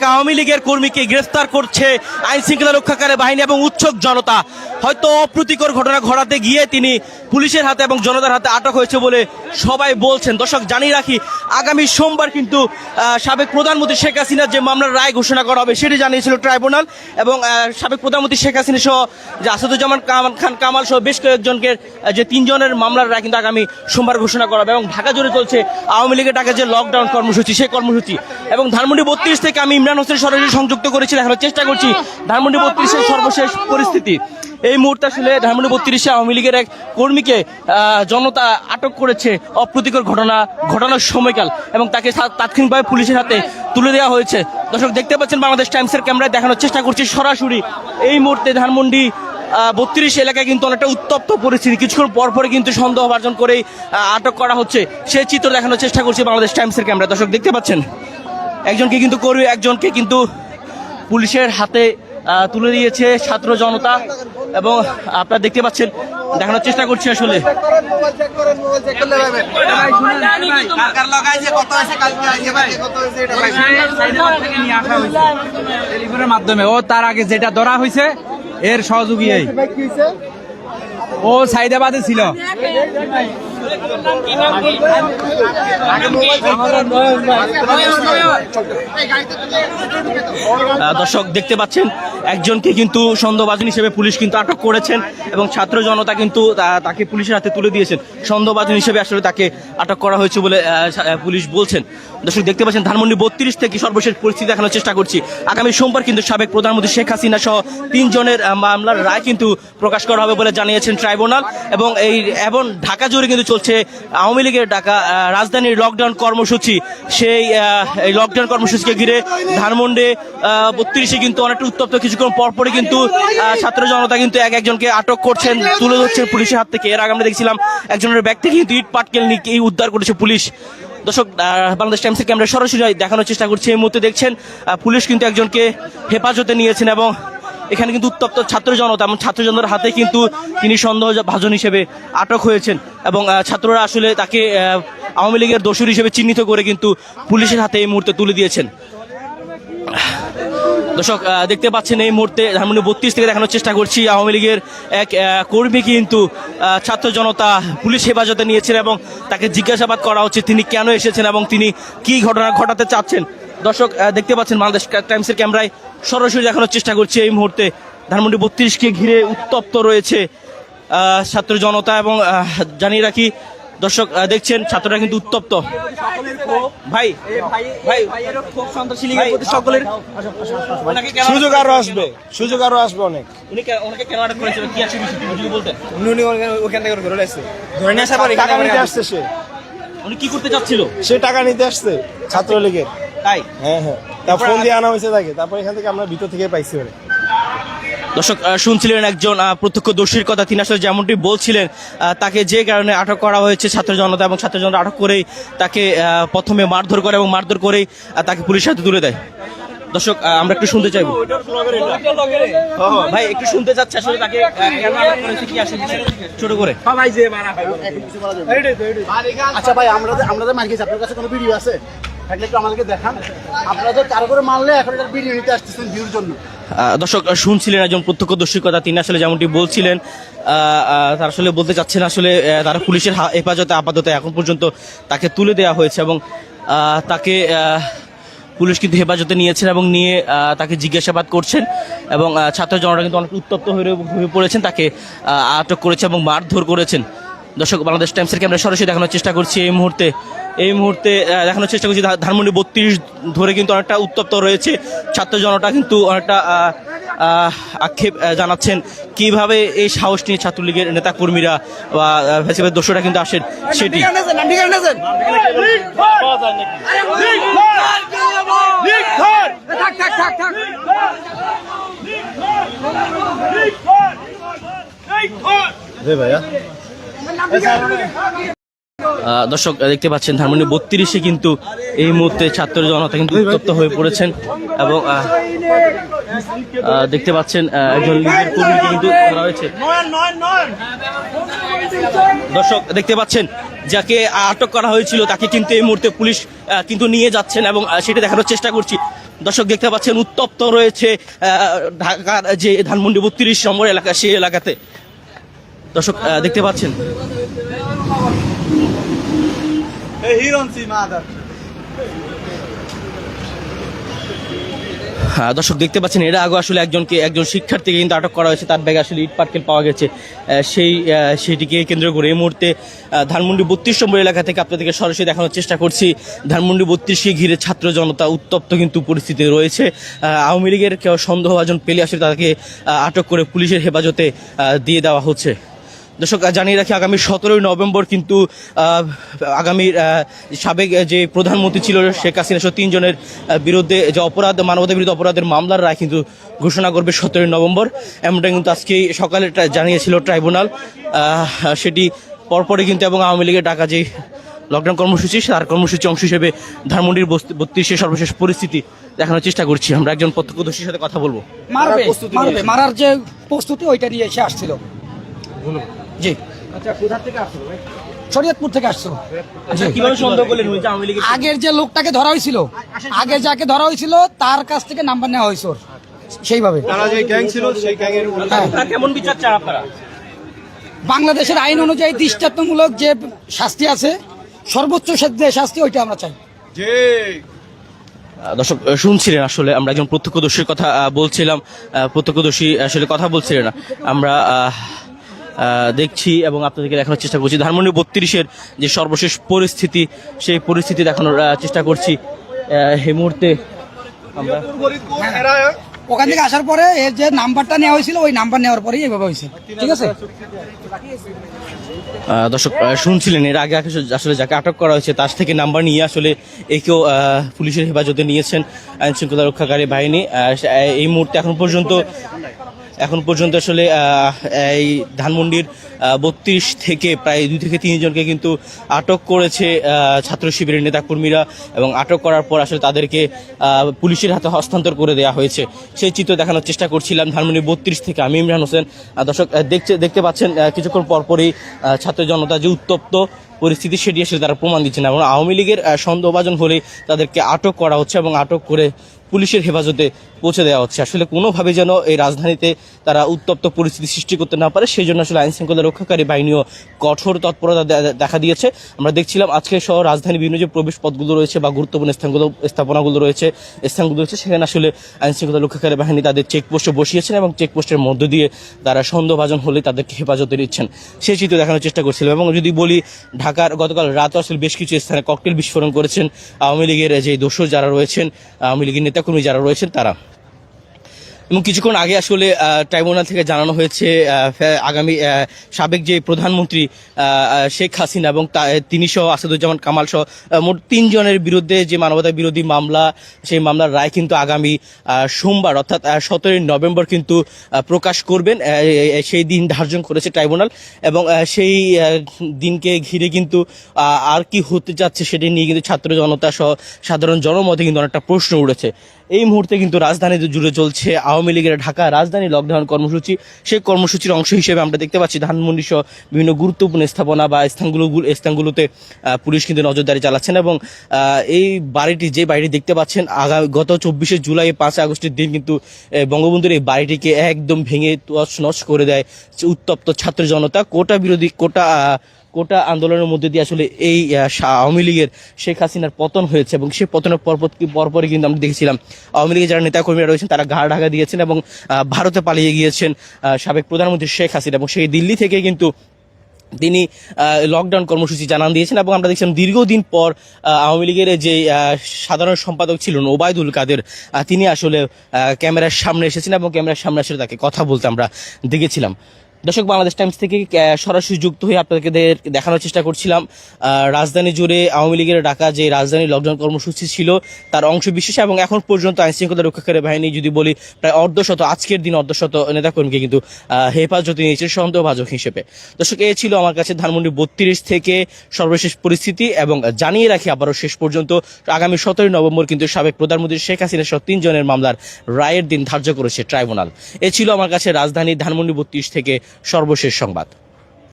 এক আওয়ামী লীগের কর্মীকে গ্রেফতার করছে আইন শৃঙ্খলা রক্ষাকারী বাহিনী এবং উচ্ছক জনতা। হয়তো অপ্রীতিকর ঘটনা ঘটাতে গিয়ে তিনি পুলিশের হাতে এবং জনতার হাতে আটক হয়েছে বলে সবাই বলছেন। দর্শক, জানিয়ে রাখি, আগামী সোমবার কিন্তু সাবেক প্রধানমন্ত্রী শেখ হাসিনার যে মামলার রায় ঘোষণা করা হবে সেটি জানিয়েছিল ট্রাইব্যুনাল এবং সাবেক প্রধানমন্ত্রী শেখ হাসিনা সহ যে আসাদুজ্জামান খান কামাল সহ বেশ কয়েকজনকে যে তিনজনের মামলার রায় কিন্তু আগামী সোমবার ঘোষণা করা হবে এবং ঢাকা জুড়ে চলছে আওয়ামী লীগের ডাকা যে লকডাউন কর্মসূচি, সেই কর্মসূচি। এবং ধানমন্ডি বত্রিশ থেকে আমি ইমরান হোসেন সরাসরি সংযুক্ত করেছি, দেখানোর চেষ্টা করছি। ধানমন্ডি বত্রিশের সর্বশেষ পরিস্থিতি। এই মুহূর্তে আসলে ধানমন্ডি বত্রিশে আওয়ামী লীগের এক কর্মীকে জনতা আটক করেছে অপ্রীতিকর ঘটনা, ঘটনার সময়কাল এবং তাকে তাৎক্ষণিকভাবে পুলিশের হাতে তুলে দেওয়া হয়েছে। দর্শক, দেখতে পাচ্ছেন বাংলাদেশ টাইমসের ক্যামেরায় দেখানোর চেষ্টা করছি সরাসরি। এই মুহূর্তে ধানমন্ডি বত্রিশ এলাকায় কিন্তু অনেকটা উত্তপ্ত পরিস্থিতি। কিছুক্ষণ পর পরে কিন্তু সন্দেহভাজন করেই আটক করা হচ্ছে। সেই চিত্র দেখানোর চেষ্টা করছি বাংলাদেশ টাইমসের ক্যামেরা দর্শক, দেখতে পাচ্ছেন? একজনকে কিন্তু কর্মী একজনকে কিন্তু পুলিশের হাতে তুলে দিয়েছে ছাত্র জনতা। এবং আপনারা দেখতে পাচ্ছেন, দেখানোর চেষ্টা করছি আসলে। মাধ্যমে। ও তার আগে যেটা ধরা হয়েছে, এর সহযোগী ও সাইদাবাদে ছিল। দর্শক, দেখতে পাচ্ছেন, একজনকে কিন্তু সন্দেহবাজন হিসেবে পুলিশ কিন্তু আটক করেছেন এবং ছাত্র জনতা কিন্তু তাকে পুলিশের হাতে তুলে দিয়েছেন। সন্দেহবাজন হিসেবে আসলে তাকে আটক করা হয়েছে বলে পুলিশ বলছেন। দর্শক, দেখতে পাচ্ছেন ধানমন্ডি বত্রিশ থেকে সর্বশেষ পরিস্থিতি দেখানোর চেষ্টা করছি। আগামী সোমবার কিন্তু সাবেক প্রধানমন্ত্রী শেখ হাসিনা সহ তিনজনের মামলার রায় কিন্তু প্রকাশ করা হবে বলে জানিয়েছেন ট্রাইব্যুনাল এবং এই, এবং ঢাকা জুড়ে কিন্তু চলছে আওয়ামী লীগের ঢাকা রাজধানীর লকডাউন কর্মসূচি। সেই লকডাউন কর্মসূচিকে ঘিরে ধানমন্ডে বত্রিশে কিন্তু অনেকটা উত্তপ্ত। কিছুক্ষণ পরপরই কিন্তু ছাত্র জনতা কিন্তু এক একজনকে আটক করছেন, তুলে ধরছেন পুলিশের হাত থেকে। এর আগে আমরা দেখছিলাম একজনের ব্যক্তি কিন্তু ইট পাটকেল নিয়ে উদ্ধার করেছে পুলিশ। দর্শক বাংলাদেশ টাইমসের ক্যামেরা সরাসরি দেখানোর চেষ্টা করছি। এই মুহূর্তে দেখছেন পুলিশ কিন্তু একজনকে হেফাজতে নিয়েছেন এবং এখানে কিন্তু উত্তপ্ত ছাত্র জনতা এবং ছাত্র জনতার হাতে কিন্তু তিনি সন্দেহ ভাজন হিসেবে আটক হয়েছেন এবং ছাত্ররা আসলে তাকে আওয়ামী লীগের দোষর হিসেবে চিহ্নিত করে কিন্তু পুলিশের হাতে এই মুহূর্তে তুলে দিয়েছেন। দর্শক দেখতে পাচ্ছেন এই মুহূর্তে ধানমন্ডি বত্রিশ থেকে দেখানোর চেষ্টা করছি। আওয়ামী লীগের এক কর্মী কিন্তু ছাত্র জনতা পুলিশ হেফাজতে নিয়েছেন এবং তাকে জিজ্ঞাসাবাদ করা হচ্ছে তিনি কেন এসেছেন এবং তিনি কি ঘটনা ঘটাতে চাচ্ছেন। দর্শক দেখতে পাচ্ছেন বাংলাদেশ টাইমসের ক্যামেরায় সরাসরি দেখানোর চেষ্টা করছি এই মুহূর্তে। ধানমন্ডি বত্রিশকে ঘিরে উত্তপ্ত রয়েছে ছাত্র জনতা এবং জানিয়ে রাখি দর্শক আহ, দেখছেন ছাত্ররা কিন্তু উত্তপ্ত। ভাই ভাই সন্ত্রাসী লীগের প্রতি সকলের সুযোগ আরও আসবে সুযোগ আরও আসবে অনেক। উনি ওনাকে কেন আটক করেছিল? কি আছে বিষয়টি? যদি বলতেন। উনি ওখান থেকে ধরে আসছে। ধরে নিয়ে আসার পর টাকা নিতে আসছে সে। উনি কি করতে চাচ্ছিল? সে টাকা নিতে আসছে ছাত্রলীগের। তাই? হ্যাঁ হ্যাঁ। তা ফোন দিয়ে আনা হয়েছে তাকে। তারপর এখান থেকে আমরা ভিতর থেকে পাইছি ওরে। দর্শক শুনছিলেন একজন প্রত্যক্ষদর্শীর কথা। তিনি আসলে যেমনটি বলছিলেন তাকে যে কারণে আটক করা হয়েছে ছাত্র জনতা এবং ছাত্র জনতা আটক করেই তাকে প্রথমে মারধর করে এবং মারধর করেই তাকে পুলিশের হাতে তুলে দেয়। দর্শক আমরা একটু শুনতে চাইব। ভাই একটু শুনতে চাচ্ছি আসলে তাকে আহ, কেন আটক করেছে কি আসলে ছোট করে। আচ্ছা ভাই আমরা আমরা মার খেয়েছি আপনার কাছে কোনো ভিডিও আছে? থাকলে একটু আমাদেরকে দেখান। আপনারা তো কারও করে মারলে এখন এটা ভিডিও নিতে আসতেছেন ভিউর জন্য। দর্শক, শুনছিলেন একজন প্রত্যক্ষদর্শীর কথা, তিনি আসলে যেমনটি বলছিলেন তারা আসলে বলতে চাচ্ছেন আসলে তারা পুলিশের হেফাজতে আপাতত এখন পর্যন্ত তাকে তুলে দেওয়া হয়েছে এবং তাকে পুলিশ কিন্তু হেফাজতে নিয়েছেন এবং নিয়ে তাকে জিজ্ঞাসাবাদ করছেন এবং ছাত্র জনতা কিন্তু অনেক উত্তপ্ত হয়ে পড়েছেন, তাকে আটক করেছে এবং মারধর করেছেন। দর্শক বাংলাদেশ টাইমসের ক্যামেরা সরাসরি দেখানোর চেষ্টা করছি এই মুহূর্তে। এই মুহূর্তে দেখানোর চেষ্টা করছি ধানমন্ডি বত্রিশ ধরে কিন্তু অনেকটা উত্তপ্ত রয়েছে। ছাত্র জনতা কিন্তু অনেকটা আক্ষেপ জানাচ্ছেন কীভাবে এই সাহস নিয়ে ছাত্রলীগের নেতা কর্মীরা বা ফেসিবাদের দোষরা কিন্তু আসেন সেটি। আহ, দর্শক, দেখতে পাচ্ছেন ধানমন্ডি বত্রিশে কিন্তু এই মুহূর্তে ছাত্র জনতা কিন্তু উত্তপ্ত হয়ে পড়েছেন এবং দেখতে পাচ্ছেন একজন কর্মীকে কিন্তু ধরা হয়েছে। দর্শক, দেখতে পাচ্ছেন, যাকে আটক করা হয়েছিল, তাকে কিন্তু এই মুহূর্তে পুলিশ কিন্তু নিয়ে যাচ্ছেন এবং সেটা দেখানোর চেষ্টা করছি। দর্শক, দেখতে পাচ্ছেন, উত্তপ্ত রয়েছে ঢাকার যে ধানমন্ডি বত্রিশ নম্বর এলাকা, সেই এলাকাতে। দর্শক দেখতে পাচ্ছেন। হ্যাঁ, দর্শক দেখতে পাচ্ছেন এরা আগে আসলে একজনকে একজন শিক্ষার্থীকে কিন্তু আটক করা হয়েছে। তার ব্যাগে আসলে ইট পাটকেল পাওয়া গেছে। সেই সেটিকে কেন্দ্র করে এই মুহূর্তে ধানমন্ডি বত্রিশ নম্বর এলাকা থেকে আপনাদেরকে সরাসরি দেখানোর চেষ্টা করছি। ধানমন্ডি বত্রিশকে ঘিরে ছাত্র জনতা উত্তপ্ত কিন্তু পরিস্থিতি রয়েছে। আওয়ামী লীগের কেউ সন্দেহভাজন পেলে আসলে তাকে আটক করে পুলিশের হেফাজতে দিয়ে দেওয়া হচ্ছে। দর্শক জানিয়ে রাখি আগামী সতেরোই নভেম্বর কিন্তু আগামী সাবেক যে প্রধানমন্ত্রী ছিল শেখ হাসিনা সহ তিনজনের বিরুদ্ধে যে অপরাধ মানবতা বিরুদ্ধে অপরাধের মামলার রায় কিন্তু ঘোষণা করবে সতেরোই নভেম্বর। এমনটা কিন্তু আজকে সকালে জানিয়েছিল ট্রাইব্যুনাল। সেটি পরপরই কিন্তু এবং আওয়ামী লীগের ডাকা যে লকডাউন কর্মসূচি তার কর্মসূচি অংশ হিসেবে ধানমন্ডির বস্তি- বত্রিশের সর্বশেষ পরিস্থিতি দেখানোর চেষ্টা করছি। আমরা একজন প্রত্যক্ষদর্শীর সাথে কথা বলব। মারবে মারবে। মারার যে প্রস্তুতি ওইটা নিয়ে এসে আসছিল। জি। আচ্ছা কোথা থেকে আসলো শরীয়তপুর থেকে আসছো। জি। কীভাবে সন্দেহ করলেন ওই যে আওয়ামী লীগের আগের যে লোকটাকে ধরা হয়েছিল আগে যাকে ধরা হয়েছিল তার কাছ থেকে নাম্বার নেওয়া হয়েছে সেইভাবে। তারা যে গ্যাং ছিল সেই গ্যাংয়ের হ্যাঁ। বাংলাদেশের আইন অনুযায়ী দৃষ্টান্তমূলক যে শাস্তি আছে সর্বোচ্চ যে শাস্তি ওইটা আমরা চাই। দর্শক শুনছিলেন আসলে আমরা একজন প্রত্যক্ষদর্শীর কথা বলছিলাম। প্রত্যক্ষদর্শী আসলে কথা বলছিলেন না। আমরা দেখছি এবং আপনাদেরকে দেখানোর চেষ্টা করছি। ধানমন্ডি বত্রিশের যে সর্বশেষ পরিস্থিতি সেই পরিস্থিতি দেখানোর চেষ্টা করছি। এই মুহূর্তে আমরা ওখান থেকে আসার পরে এর যে নাম্বারটা নেওয়া হয়েছিল ওই নাম্বার নেওয়ার পরেই এইভাবে হয়েছে। ঠিক আছে? দর্শক শুনছিলেন এর আগে আসলে- যাকে আটক করা হয়েছে তার থেকে নাম্বার নিয়ে আসলে একেও পুলিশের হেফাজতে নিয়েছেন আইন শৃঙ্খলা রক্ষাকারী বাহিনী। এই মুহূর্তে এখন পর্যন্ত এখন পর্যন্ত আসলে এই ধানমন্ডির বত্রিশ থেকে প্রায় দুই থেকে তিনজনকে কিন্তু আটক করেছে ছাত্র শিবিরের নেতাকর্মীরা এবং আটক করার পর আসলে তাদেরকে পুলিশের হাতে হস্তান্তর করে দেওয়া হয়েছে। সেই চিত্র দেখানোর চেষ্টা করছিলাম ধানমন্ডি বত্রিশ থেকে। আমি ইমরান হোসেন দর্শক দেখছে, দেখতে পাচ্ছেন কিছুক্ষণ পরপরই ছাত্র জনতা যে উত্তপ্ত পরিস্থিতি সেটি আসলে তারা প্রমাণ দিচ্ছে না এবং আওয়ামী লীগের সন্দেহভাজন হলে তাদেরকে আটক করা হচ্ছে এবং আটক করে পুলিশের হেফাজতে পৌঁছে দেওয়া হচ্ছে। আসলে কোনোভাবে যেন এই রাজধানীতে তারা উত্তপ্ত পরিস্থিতি সৃষ্টি করতে না পারে, সেই জন্য আসলে আইন শৃঙ্খলা রক্ষাকারী বাহিনীও কঠোর তৎপরতা দেখা দিয়েছে। আমরা দেখছিলাম আজকে সহ রাজধানী বিভিন্ন যে প্রবেশ পথগুলো রয়েছে বা গুরুত্বপূর্ণ স্থানগুলো, স্থাপনাগুলো রয়েছে, স্থানগুলো রয়েছে, সেখানে আসলে আইন শৃঙ্খলা রক্ষাকারী বাহিনী তাদের চেকপোস্টে বসিয়েছেন এবং চেকপোস্টের মধ্য দিয়ে তারা সন্দেহভাজন হলে তাদেরকে হেফাজতে নিচ্ছেন। সেই চিত্র দেখানোর চেষ্টা করছিলাম এবং যদি বলি, ঢাকার গতকাল রাত আসলে বেশ কিছু স্থানে ককটেল বিস্ফোরণ করেছেন আওয়ামী লীগের যে দোষর যারা রয়েছেন, আওয়ামী লীগের নেতাকর্মী যারা রয়েছেন তারা এবং কিছুক্ষণ আগে আসলে ট্রাইব্যুনাল থেকে জানানো হয়েছে আগামী সাবেক যে প্রধানমন্ত্রী শেখ হাসিনা এবং তিনি সহ আসাদুজ্জামান কামাল সহ মোট তিনজনের বিরুদ্ধে যে মানবতা বিরোধী মামলা, সেই মামলার রায় কিন্তু আগামী সোমবার, অর্থাৎ সতেরোই নভেম্বর কিন্তু প্রকাশ করবেন সেই দিন ধার্য করেছে ট্রাইব্যুনাল এবং সেই দিনকে ঘিরে কিন্তু আর কি হতে যাচ্ছে সেটি নিয়ে কিন্তু ছাত্র জনতা সহ সাধারণ জনমতে কিন্তু অনেকটা প্রশ্ন উঠেছে। এই মুহূর্তে কিন্তু রাজধানী জুড়ে চলছে আওয়ামী লীগের ঢাকা রাজধানী লকডাউন কর্মসূচি। সেই কর্মসূচির অংশ হিসেবে আমরা দেখতে পাচ্ছি, ধানমন্ডি সহ বিভিন্ন গুরুত্বপূর্ণ স্থাপনা বা স্থানগুলো স্থানগুলোতে পুলিশ কিন্তু নজরদারি চালাচ্ছেন এবং এই বাড়িটি যে বাড়িটি দেখতে পাচ্ছেন আগামী গত চব্বিশে জুলাই পাঁচ আগস্টের দিন কিন্তু বঙ্গবন্ধুর এই বাড়িটিকে একদম ভেঙে নচ করে দেয় উত্তপ্ত ছাত্র জনতা। কোটা বিরোধী কোটা কোটা আন্দোলনের মধ্যে দিয়ে আসলে এই আওয়ামী লীগের শেখ হাসিনার পতন হয়েছে এবং সেই পতনের পরপর, পরপরই কিন্তু আমরা দেখেছিলাম, আওয়ামী লীগের যারা নেতাকর্মীরা রয়েছেন তারা ঘাড় ঢাকা দিয়েছেন এবং ভারতে পালিয়ে গিয়েছেন সাবেক প্রধানমন্ত্রী শেখ হাসিনা এবং সেই দিল্লি থেকে কিন্তু তিনি লকডাউন কর্মসূচি জানান দিয়েছেন এবং আমরা দেখছিলাম দীর্ঘদিন পর আওয়ামী লীগের যে সাধারণ সম্পাদক ছিলেন ওবায়দুল কাদের তিনি আসলে ক্যামেরার সামনে এসেছেন এবং ক্যামেরার সামনে আসলে তাকে কথা বলতে আমরা দেখেছিলাম। দর্শক, বাংলাদেশ টাইমস থেকে সরাসরি যুক্ত হয়ে আপনাদেরকে দেখানোর চেষ্টা করছিলাম। রাজধানী জুড়ে আওয়ামী লীগের ডাকা যে রাজধানী লকডাউন কর্মসূচি ছিল, তার অংশ বিশেষ এবং এখন পর্যন্ত আইন শৃঙ্খলা রক্ষাকারী বাহিনী যদি বলি, প্রায় অর্ধশত, আজকের দিন অর্ধশত নেতাকর্মীকে কিন্তু হেফাজতে নিয়েছে সন্দেহভাজক হিসেবে। দর্শক, এ ছিল আমার কাছে ধানমন্ডি বত্রিশ থেকে সর্বশেষ পরিস্থিতি এবং জানিয়ে রাখি আবারও শেষ পর্যন্ত, আগামী সতেরোই নভেম্বর কিন্তু সাবেক প্রধানমন্ত্রী শেখ হাসিনা সহ তিনজনের মামলার রায়ের দিন ধার্য করেছে ট্রাইব্যুনাল। এ ছিল আমার কাছে রাজধানী ধানমন্ডি বত্রিশ থেকে সর্বশেষ সংবাদ।